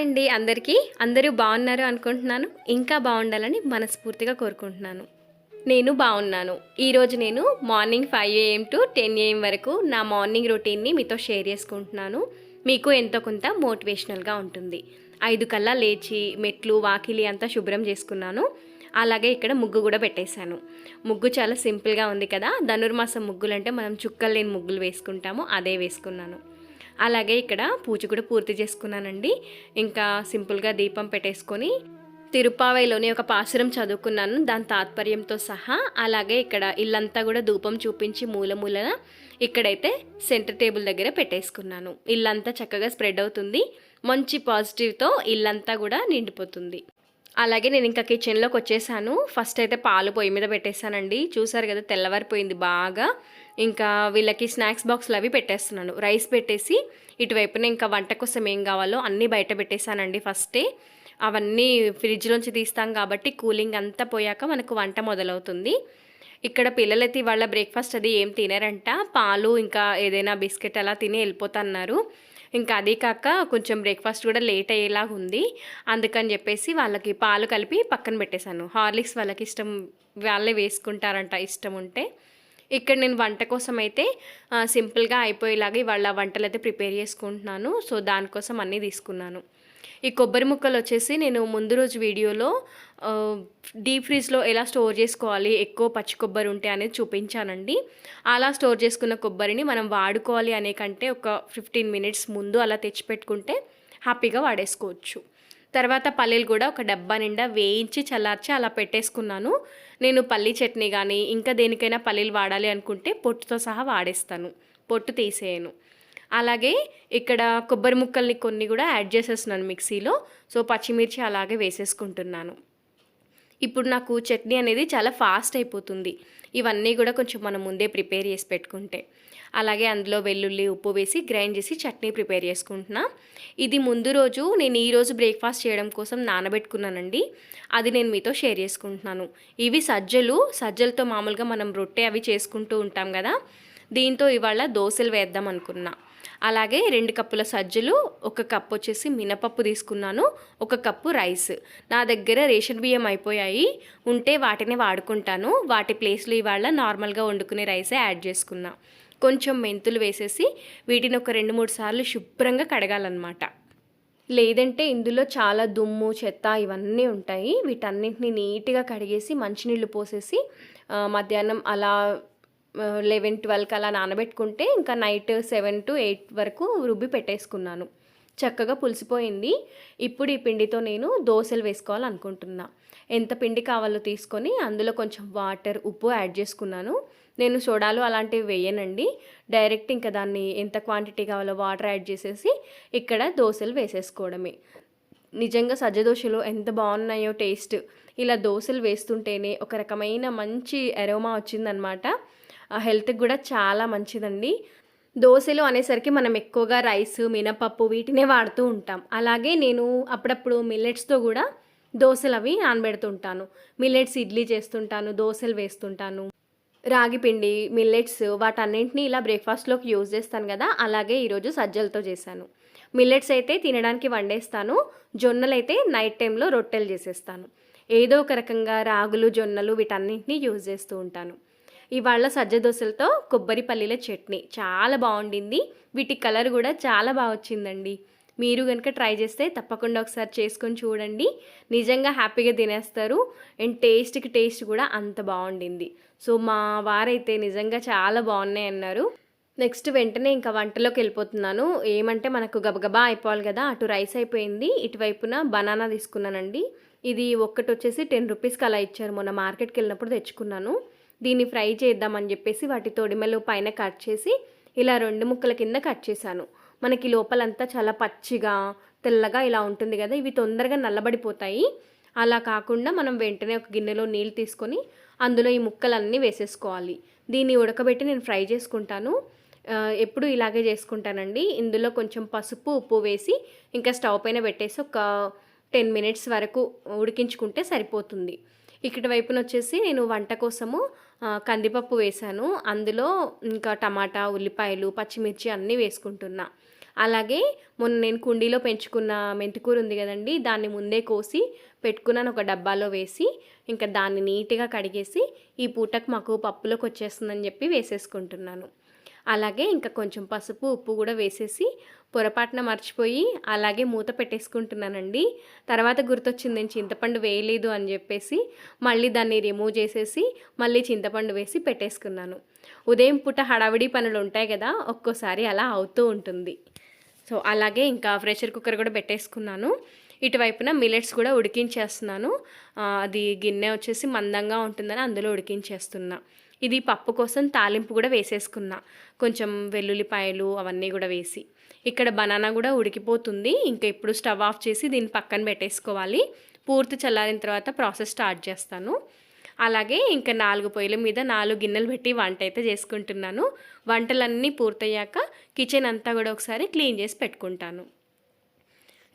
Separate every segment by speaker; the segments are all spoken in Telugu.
Speaker 1: అండి. అందరికీ అందరూ బాగున్నారు అనుకుంటున్నాను. ఇంకా బాగుండాలని మనస్ఫూర్తిగా కోరుకుంటున్నాను. నేను బాగున్నాను. ఈరోజు నేను morning five AM to ten AM వరకు నా మార్నింగ్ రొటీన్ని మీతో షేర్ చేసుకుంటున్నాను. మీకు ఎంతో కొంత మోటివేషనల్గా ఉంటుంది. ఐదు కల్లా లేచి మెట్లు వాకిలి అంతా శుభ్రం చేసుకున్నాను. అలాగే ఇక్కడ ముగ్గు కూడా పెట్టేశాను. ముగ్గు చాలా సింపుల్గా ఉంది కదా. ధనుర్మాసం ముగ్గులు అంటే మనం చుక్కలు లేని ముగ్గులు వేసుకుంటాము. అదే వేసుకున్నాను. అలాగే ఇక్కడ పూజ కూడా పూర్తి చేసుకున్నానండి. ఇంకా సింపుల్గా దీపం పెట్టేసుకొని తిరుపావైలోని ఒక పాసురం చదువుకున్నాను. దాని తాత్పర్యంతో సహా అలాగే ఇక్కడ ఇల్లంతా కూడా ధూపం చూపించి మూల మూలన ఇక్కడైతే సెంటర్ టేబుల్ దగ్గర పెట్టేసుకున్నాను. ఇల్లంతా చక్కగా స్ప్రెడ్ అవుతుంది. మంచి పాజిటివ్తో ఇల్లంతా కూడా నిండిపోతుంది. అలాగే నేను ఇంకా కిచెన్లోకి వచ్చేసాను. ఫస్ట్ అయితే పాలు పొయ్యి మీద పెట్టేశానండి. చూసారు కదా తెల్లవారిపోయింది బాగా. ఇంకా వీళ్ళకి స్నాక్స్ బాక్స్లు అవి పెట్టేస్తున్నాను. రైస్ పెట్టేసి ఇటువైపున ఇంకా వంట కోసం ఏం కావాలో అన్నీ బయట పెట్టేశానండి ఫస్టే అవన్నీ ఫ్రిడ్జ్లోంచి తీస్తాం కాబట్టి కూలింగ్ అంతా పోయాక మనకు వంట మొదలవుతుంది. ఇక్కడ పిల్లలైతే ఇవాళ బ్రేక్ఫాస్ట్ అది ఏం తినరంట. పాలు ఇంకా ఏదైనా బిస్కెట్ అలా తిని వెళ్ళిపోతున్నారు. ఇంకా అదే కాక కొంచెం బ్రేక్ఫాస్ట్ కూడా లేట్ అయ్యేలాగా ఉంది. అందుకని చెప్పేసి వాళ్ళకి పాలు కలిపి పక్కన పెట్టేశాను. హార్లిక్స్ వాళ్ళకి ఇష్టం వాళ్ళే వేసుకుంటారంట ఇష్టం ఉంటే. ఇక్కడ నేను వంట కోసం అయితే సింపుల్గా అయిపోయేలాగా ఇవాళ వంటలు అయితే ప్రిపేర్ చేసుకుంటున్నాను. సో దానికోసం అన్నీ తీసుకున్నాను. ఈ కొబ్బరి ముక్కలు వచ్చేసి నేను ముందు రోజు వీడియోలో డీప్ ఫ్రీజ్లో ఎలా స్టోర్ చేసుకోవాలి ఎక్కువ పచ్చి కొబ్బరి ఉంటే అనేది చూపించానండి. అలా స్టోర్ చేసుకున్న కొబ్బరిని మనం వాడుకోవాలి అనే కంటే ఒక ఫిఫ్టీన్ మినిట్స్ ముందు అలా తెచ్చిపెట్టుకుంటే హ్యాపీగా వాడేసుకోవచ్చు. తర్వాత పల్లీలు కూడా ఒక డబ్బా నిండా వేయించి చల్లార్చి అలా పెట్టేసుకున్నాను. నేను పల్లీ చట్నీ కానీ ఇంకా దేనికైనా పల్లీలు వాడాలి అనుకుంటే పొట్టుతో సహా వాడేస్తాను. పొట్టు తీసేయను. అలాగే ఇక్కడ కొబ్బరి ముక్కల్ని కొన్ని కూడా యాడ్ చేసేస్తున్నాను మిక్సీలో. సో పచ్చిమిర్చి అలాగే వేసేసుకుంటున్నాను. ఇప్పుడు నాకు చట్నీ అనేది చాలా ఫాస్ట్ అయిపోతుంది. ఇవన్నీ కూడా కొంచెం మనం ముందే ప్రిపేర్ చేసి పెట్టుకుంటే. అలాగే అందులో వెల్లుల్లి ఉప్పు వేసి గ్రైండ్ చేసి చట్నీ ప్రిపేర్ చేసుకుంటున్నా. ఇది ముందు రోజు నేను ఈరోజు బ్రేక్ఫాస్ట్ చేయడం కోసం నానబెట్టుకున్నానండి. అది నేను మీతో షేర్ చేసుకుంటున్నాను. ఇవి సజ్జలు. సజ్జలతో మామూలుగా మనం రొట్టె అవి చేసుకుంటూ ఉంటాం కదా. దీంతో ఇవాళ దోశలు వేద్దాం అనుకున్నా. అలాగే రెండు కప్పుల సజ్జలు ఒక కప్పు వచ్చేసి మినపప్పు తీసుకున్నాను ఒక కప్పు రైస్. నా దగ్గర రేషన్ బియ్యం అయిపోయాయి. ఉంటే వాటిని వాడుకుంటాను. వాటి ప్లేస్లో ఇవాళ నార్మల్గా వండుకునే రైసే యాడ్ చేసుకున్నా. కొంచెం మెంతులు వేసేసి వీటిని ఒక రెండు మూడు సార్లు శుభ్రంగా కడగాలన్నమాట. లేదంటే ఇందులో చాలా దుమ్ము చెత్త ఇవన్నీ ఉంటాయి. వీటన్నింటిని నీట్గా కడిగేసి మంచినీళ్ళు పోసేసి మధ్యాహ్నం అలా లెవెన్ ట్వెల్వ్కి అలా నానబెట్టుకుంటే ఇంకా నైట్ సెవెన్ టు ఎయిట్ వరకు రుబ్బి పెట్టేసుకున్నాను. చక్కగా పులిసిపోయింది. ఇప్పుడు ఈ పిండితో నేను దోశలు వేసుకోవాలనుకుంటున్నా. ఎంత పిండి కావాలో తీసుకొని అందులో కొంచెం వాటర్ ఉప్పు యాడ్ చేసుకున్నాను. నేను సోడాలు అలాంటివి వేయనండి. డైరెక్ట్ ఇంకా దాన్ని ఎంత క్వాంటిటీ కావాలో వాటర్ యాడ్ చేసేసి ఇక్కడ దోశలు వేసేసుకోవడమే. నిజంగా సజ్జ దోశలు ఎంత బాగున్నాయో టేస్ట్. ఇలా దోశలు వేస్తుంటేనే ఒక రకమైన మంచి ఎరోమా వచ్చిందనమాట. హెల్త్కి కూడా చాలా మంచిదండి. దోశలు అనేసరికి మనం ఎక్కువగా రైస్ మినపప్పు వీటినే వాడుతూ ఉంటాం. అలాగే నేను అప్పుడప్పుడు మిల్లెట్స్తో కూడా దోశలు అవి నానబెడుతుంటాను మిల్లెట్స్ ఇడ్లీ చేస్తుంటాను దోశలు వేస్తుంటాను. రాగి పిండి మిల్లెట్స్ వాటన్నింటినీ ఇలా బ్రేక్ఫాస్ట్లోకి యూజ్ చేస్తాను కదా అలాగే ఈరోజు సజ్జలతో చేశాను. మిల్లెట్స్ అయితే తినడానికి వండేస్తాను జొన్నలు అయితే నైట్ టైంలో రొట్టెలు చేసేస్తాను. ఏదో ఒక రకంగా రాగులు జొన్నలు వీటన్నింటినీ యూజ్ చేస్తూ ఉంటాను. ఇవాళ సజ్జ దోశలతో కొబ్బరి పల్లీల చట్నీ చాలా బాగుండింది. వీటి కలర్ కూడా చాలా బాగా వచ్చిందండి. మీరు కనుక ట్రై చేస్తే తప్పకుండా ఒకసారి చేసుకొని చూడండి. నిజంగా హ్యాపీగా తినేస్తారు. అండ్ టేస్ట్కి టేస్ట్ కూడా అంత బాగుండింది. సో మా వారైతే నిజంగా చాలా బాగున్నాయి అన్నారు. నెక్స్ట్ వెంటనే ఇంకా వంటలోకి వెళ్ళిపోతున్నాను. ఏమంటే మనకు గబగబా అయిపోవాలి కదా అటు రైస్ అయిపోయింది. ఇటువైపున బనానా తీసుకున్నానండి. ఇది ఒక్కటి వచ్చేసి టెన్ రూపీస్కి అలా ఇచ్చారు. మొన్న మార్కెట్కి వెళ్ళినప్పుడు తెచ్చుకున్నాను. దీన్ని ఫ్రై చేద్దామని చెప్పేసి వాటి తొడిమెలు పైన కట్ చేసి ఇలా రెండు ముక్కల కింద కట్ చేశాను. మనకి లోపలంతా చాలా పచ్చిగా తెల్లగా ఇలా ఉంటుంది కదా ఇవి తొందరగా నల్లబడిపోతాయి. అలా కాకుండా మనం వెంటనే ఒక గిన్నెలో నీళ్ళు తీసుకొని అందులో ఈ ముక్కలన్నీ వేసేసుకోవాలి. దీన్ని ఉడకబెట్టి నేను ఫ్రై చేసుకుంటాను. ఎప్పుడు ఇలాగే చేసుకుంటానండి. ఇందులో కొంచెం పసుపు ఉప్పు వేసి ఇంకా స్టవ్ పైన పెట్టేసి ఒక టెన్ మినిట్స్ వరకు ఉడికించుకుంటే సరిపోతుంది. ఇక్కడ వైపున వచ్చేసి నేను వంట కోసము కందిపప్పు వేశాను. అందులో ఇంకా టమాటా ఉల్లిపాయలు పచ్చిమిర్చి అన్నీ వేసుకుంటున్నా. అలాగే మొన్న నేను కుండీలో పెంచుకున్న మెంతికూర ఉంది కదండి దాన్ని ముందే కోసి పెట్టుకున్నాను ఒక డబ్బాలో వేసి ఇంకా దాన్ని నీట్గా కడిగేసి ఈ పూటకు మాకు పప్పులోకి వచ్చేస్తుందని చెప్పి వేసేసుకుంటున్నాను. అలాగే ఇంకా కొంచెం పసుపు ఉప్పు కూడా వేసేసి పొరపాటున మర్చిపోయి అలాగే మూత పెట్టేసుకుంటున్నానండి. తర్వాత గుర్తొచ్చింది నేను చింతపండు వేయలేదు అని చెప్పేసి మళ్ళీ దాన్ని రిమూవ్ చేసేసి మళ్ళీ చింతపండు వేసి పెట్టేసుకున్నాను. ఉదయం పూట హడావిడి పనులు ఉంటాయి కదా ఒక్కోసారి అలా అవుతూ ఉంటుంది. సో అలాగే ఇంకా ప్రెషర్ కుక్కర్ కూడా పెట్టేసుకున్నాను. ఇటువైపున మిలెట్స్ కూడా ఉడికించేస్తున్నాను. అది గిన్నె వచ్చేసి మందంగా ఉంటుందని అందులో ఉడికించేస్తున్నా. ఇది పప్పు కోసం తాలింపు కూడా వేసేసుకున్నా. కొంచెం వెల్లుల్లిపాయలు అవన్నీ కూడా వేసి. ఇక్కడ బనానా కూడా ఉడికిపోతుంది. ఇంకా ఇప్పుడు స్టవ్ ఆఫ్ చేసి దీన్ని పక్కన పెట్టేసుకోవాలి. పూర్తి చల్లారిన తర్వాత ప్రాసెస్ స్టార్ట్ చేస్తాను. అలాగే ఇంకా నాలుగు పొయ్యిల మీద నాలుగు గిన్నెలు పెట్టి వంట అయితే చేసుకుంటున్నాను. వంటలన్నీ పూర్తయ్యాక కిచెన్ అంతా కూడా ఒకసారి క్లీన్ చేసి పెట్టుకుంటాను.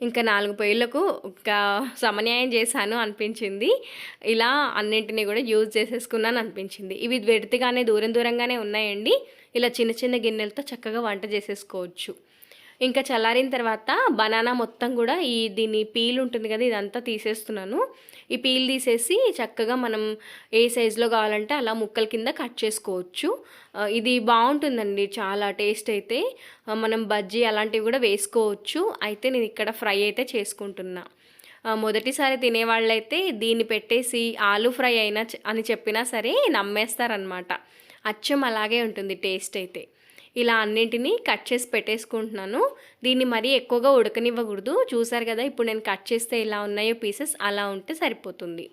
Speaker 1: ఇంకా నాలుగు పొయ్యిలకు ఒక సమన్యాయం చేశాను అనిపించింది. ఇలా అన్నింటినీ కూడా యూజ్ చేసేసుకున్నాను అనిపించింది. ఇవి వెడితిగానే దూరం దూరంగానే ఉన్నాయండి. ఇలా చిన్న చిన్న గిన్నెలతో చక్కగా వంట చేసేసుకోవచ్చు. ఇంకా చల్లారిన తర్వాత బనానా మొత్తం కూడా ఈ దీని పీల్ ఉంటుంది కదా ఇదంతా తీసేస్తున్నాను. ఈ పీల్ తీసేసి చక్కగా మనం ఏ సైజులో కావాలంటే అలా ముక్కల కింద కట్ చేసుకోవచ్చు. ఇది బాగుంటుందండి చాలా టేస్ట్ అయితే. మనం బజ్జీ అలాంటివి కూడా వేసుకోవచ్చు. అయితే నేను ఇక్కడ ఫ్రై అయితే చేసుకుంటున్నా. మొదటిసారి తినేవాళ్ళైతే దీన్ని పెట్టేసి ఆలు ఫ్రై అయినా అని చెప్పినా సరే నమ్మేస్తారనమాట అచ్చం అలాగే ఉంటుంది టేస్ట్ అయితే. ఇలా అన్నింటినీ కట్ చేసి పెట్టేసుకుంటున్నాను. దీన్ని మరీ ఎక్కువగా ఉడకనివ్వకూడదు. చూసారు కదా ఇప్పుడు నేను కట్ చేస్తే ఎలా ఉన్నాయో పీసెస్ అలా ఉంటే సరిపోతుంది.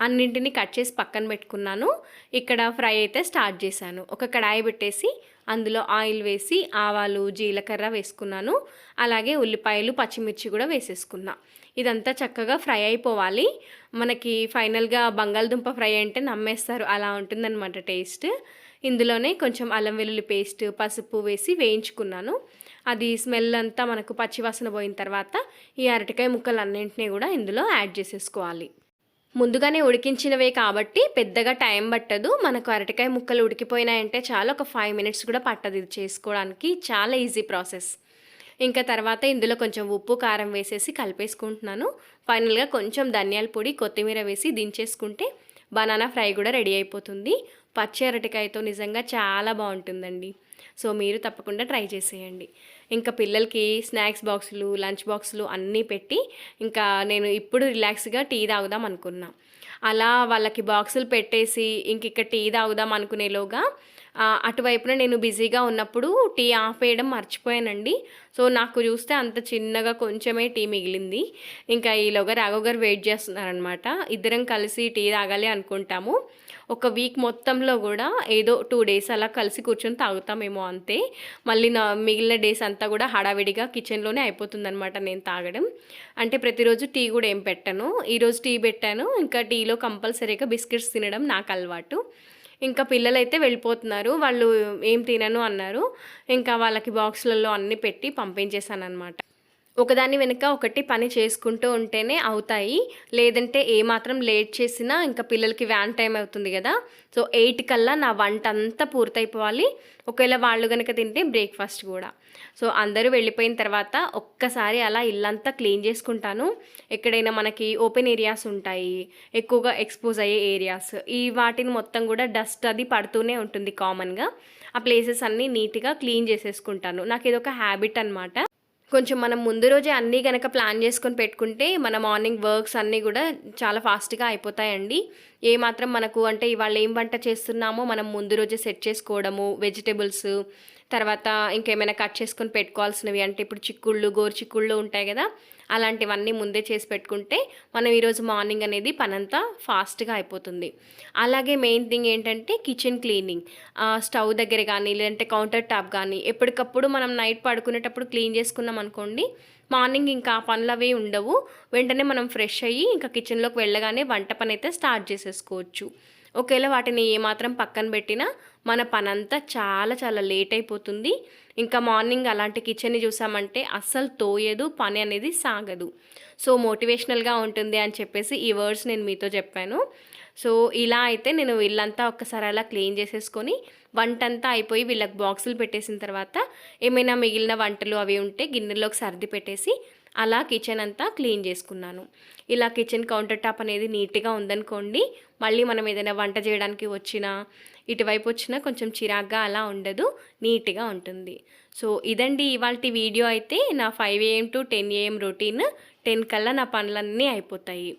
Speaker 1: అన్నింటినీ కట్ చేసి పక్కన పెట్టుకున్నాను. ఇక్కడ ఫ్రై అయితే స్టార్ట్ చేశాను. ఒక కడాయి పెట్టేసి అందులో ఆయిల్ వేసి ఆవాలు జీలకర్ర వేసుకున్నాను. అలాగే ఉల్లిపాయలు పచ్చిమిర్చి కూడా వేసేసుకున్నా. ఇదంతా చక్కగా ఫ్రై అయిపోవాలి. మనకి ఫైనల్గా బంగాళదుంప ఫ్రై అంటే నమ్మేస్తారు. అలా ఉంటుందన్నమాట టేస్ట్. ఇందులోనే కొంచెం అల్లం వెల్లుల్లి పేస్ట్ పసుపు వేసి వేయించుకున్నాను. అది స్మెల్ అంతా మనకు పచ్చివాసన పోయిన తర్వాత ఈ అరటికాయ ముక్కలు అన్నింటినీ కూడా ఇందులో యాడ్ చేసేసుకోవాలి. ముందుగానే ఉడికించినవే కాబట్టి పెద్దగా టైం పట్టదు. మనకు అరటికాయ ముక్కలు ఉడికిపోయినాయంటే చాలా ఒక ఫైవ్ మినిట్స్ కూడా పట్టదు ఇది చేసుకోవడానికి. చాలా ఈజీ ప్రాసెస్. ఇంకా తర్వాత ఇందులో కొంచెం ఉప్పు కారం వేసేసి కలిపేసుకుంటున్నాను. ఫైనల్గా కొంచెం ధనియాల పొడి కొత్తిమీర వేసి దించేసుకుంటే బనానా ఫ్రై కూడా రెడీ అయిపోతుంది. పచ్చి అరటికాయతో నిజంగా చాలా బాగుంటుందండి. సో మీరు తప్పకుండా ట్రై చేసేయండి. ఇంకా పిల్లలకి స్నాక్స్ బాక్సులు లంచ్ బాక్సులు అన్నీ పెట్టి ఇంకా నేను ఇప్పుడు రిలాక్స్గా టీ తాగుదాం అనుకున్నాను అలా వాళ్ళకి బాక్సులు పెట్టేసి ఇంక ఇక్కడ టీ తాగుదాం అనుకునేలోగా అటువైపున నేను బిజీగా ఉన్నప్పుడు టీ ఆపేయడం మర్చిపోయానండి. సో నాకు చూస్తే అంత చిన్నగా కొంచెమే టీ మిగిలింది. ఇంకా ఈలోగా రాఘవ్ గారు వెయిట్ చేస్తున్నారనమాట ఇద్దరం కలిసి టీ తాగాలి అనుకుంటాము. ఒక వీక్ మొత్తంలో కూడా ఏదో టూ డేస్ అలా కలిసి కూర్చొని తాగుతామేమో అంతే. మళ్ళీ నా మిగిలిన డేస్ అంతా కూడా హడావిడిగా కిచెన్లోనే అయిపోతుందనమాట నేను తాగడం. అంటే ప్రతిరోజు టీ కూడా ఏం పెట్టను. ఈరోజు టీ పెట్టాను. ఇంకా టీలో కంపల్సరీగా బిస్కెట్స్ తినడం నాకు అలవాటు. ఇంకా పిల్లలైతే వెళ్ళిపోతున్నారు. వాళ్ళు ఏం తినను అన్నారు. ఇంకా వాళ్ళకి బాక్సులలో అన్నీ పెట్టి పంపించేశాను అనమాట ఒకదాని వెనుక ఒకటి పని చేసుకుంటూ ఉంటేనే అవుతాయి. లేదంటే ఏమాత్రం లేట్ చేసినా ఇంకా పిల్లలకి వ్యాన్ టైం అవుతుంది కదా. సో ఎయిట్ కల్లా నా వంట అంతా పూర్తయిపోవాలి. ఒకవేళ వాళ్ళు కనుక తింటే బ్రేక్ఫాస్ట్ కూడా. సో అందరూ వెళ్ళిపోయిన తర్వాత ఒక్కసారి అలా ఇల్లంతా క్లీన్ చేసుకుంటాను. ఎక్కడైనా మనకి ఓపెన్ ఏరియాస్ ఉంటాయి. ఎక్కువగా ఎక్స్పోజ్ అయ్యే ఏరియాస్. ఈ వాటిని మొత్తం కూడా డస్ట్ అది పడుతూనే ఉంటుంది కామన్గా. ఆ ప్లేసెస్ అన్నీ నీట్గా క్లీన్ చేసేసుకుంటాను. నాకు ఇది ఒక హ్యాబిట్ అనమాట కొంచెం మనం ముందు రోజే అన్నీ కనుక ప్లాన్ చేసుకొని పెట్టుకుంటే మన మార్నింగ్ వర్క్స్ అన్నీ కూడా చాలా ఫాస్ట్గా అయిపోతాయండి. ఏ మాత్రం మనకు అంటే ఇవాళ ఏం వంట చేస్తున్నామో మనం ముందు రోజే సెట్ చేసుకోవడము వెజిటేబుల్స్ తర్వాత ఇంకేమైనా కట్ చేసుకొని పెట్టుకోవాల్సినవి అంటే ఇప్పుడు చిక్కుళ్ళు గోరు చిక్కుళ్ళు ఉంటాయి కదా అలాంటివన్నీ ముందే చేసి పెట్టుకుంటే మనం ఈరోజు మార్నింగ్ అనేది పనంతా ఫాస్ట్గా అయిపోతుంది. అలాగే మెయిన్ థింగ్ ఏంటంటే కిచెన్ క్లీనింగ్. స్టవ్ దగ్గర కానీ లేదంటే కౌంటర్ టాప్ కానీ ఎప్పటికప్పుడు మనం నైట్ పడుకునేటప్పుడు క్లీన్ చేసుకున్నాం అనుకోండి మార్నింగ్ ఇంకా పనులు అవి ఉండవు. వెంటనే మనం ఫ్రెష్ అయ్యి ఇంకా కిచెన్లోకి వెళ్ళగానే వంట పని అయితే స్టార్ట్ చేసేసుకోవచ్చు. ఒకవేళ వాటిని ఏమాత్రం పక్కన పెట్టినా మన పనంతా చాలా చాలా లేట్ అయిపోతుంది. ఇంకా మార్నింగ్ అలాంటి కిచెన్ని చూసామంటే అస్సలు తోయదు పని అనేది సాగదు. సో మోటివేషనల్గా ఉంటుంది అని చెప్పేసి ఈ వర్డ్స్ నేను మీతో చెప్పాను. సో ఇలా అయితే నేను వీళ్ళంతా ఒక్కసారి అలా క్లీన్ చేసేసుకొని వంటంతా అయిపోయి వీళ్ళకి బాక్సులు పెట్టేసిన తర్వాత ఏమైనా మిగిలిన వంటలు అవి ఉంటే గిన్నెలోకి సర్ది పెట్టేసి అలా కిచెన్ అంతా క్లీన్ చేసుకున్నాను. ఇలా కిచెన్ కౌంటర్ టాప్ అనేది నీట్గా ఉందనుకోండి మళ్ళీ మనం ఏదైనా వంట చేయడానికి వచ్చినా ఇటువైపు వచ్చినా కొంచెం చిరాగ్గా అలా ఉండదు నీట్గా ఉంటుంది. సో ఇదండి ఇవాళ వీడియో అయితే నా five AM to ten AM routine ten కల్లా నా పనులన్నీ అయిపోతాయి.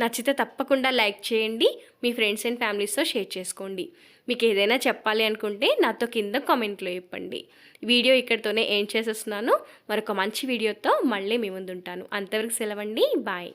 Speaker 1: నచ్చితే తప్పకుండా లైక్ చేయండి మీ ఫ్రెండ్స్ అండ్ ఫ్యామిలీస్తో షేర్ చేసుకోండి. మీకు ఏదైనా చెప్పాలి అనుకుంటే నాతో కింద కామెంట్లో చెప్పండి. వీడియో ఇక్కడితోనే ఏం చేసేస్తున్నాను. మరొక మంచి వీడియోతో మళ్ళీ మీ ముందు ఉంటాను అంతవరకు సెలవండి. బాయ్.